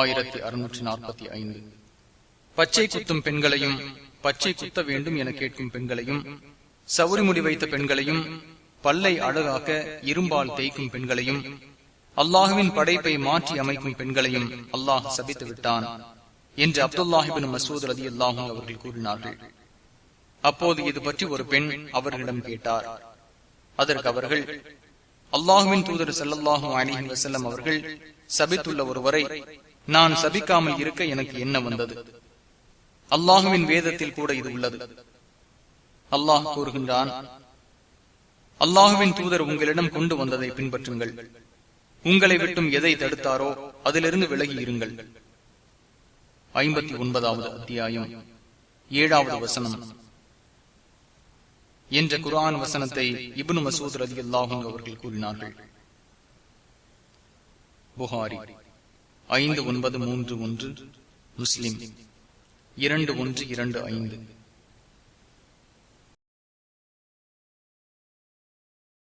ஆயிரத்தி அறுநூற்றி நாற்பத்தி ஐந்து. பச்சை குத்தும் பெண்களையும் பச்சை குத்த வேண்டும் என கேட்கும் பெண்களையும் சவுரி முடி வைத்த பெண்களையும் பல்லை அழகாக்க இரும்பால் தேய்க்கும் பெண்களையும் அல்லாஹுவின் படைப்பை மாற்றி அமைக்கும் பெண்களையும் அல்லாஹ் சபித்து விட்டான் என்று அப்துல்லாஹிபின் மசூத் ரதி அல்லாஹும் அவர்கள் கூறினார்கள். அப்போது இது பற்றி ஒரு பெண் அவர்களிடம் கேட்டார். அதற்கு அவர்கள் அல்லாஹுவின் தூதர் செல்லல்லாஹும் அலிஹி வசல்லம் அவர்கள் சபித்துள்ள ஒருவரை நான் சபிக்காமல் இருக்க எனக்கு என்ன வந்தது? அல்லாஹுவின் வேதத்தில் கூட இது உள்ளது. அல்லாஹ் கூறுகின்றான் அல்லாஹுவின் தூதர் உங்களிடம் கொண்டு வந்ததை பின்பற்றுங்கள். உங்களை விட்டும் எதை தடுத்தாரோ அதிலிருந்து விலகி இருங்கள். ஐம்பத்தி ஒன்பதாவது அத்தியாயம் ஏழாவது வசனம். என்ற குரான் வசனத்தை இபுனு மசூத் ரதி அல்லாஹும் அவர்கள் கூறினார்கள். புகாரி. ஐந்து ஒன்பது மூன்று ஒன்று முஸ்லிம். இரண்டு ஒன்று இரண்டு ஐந்து.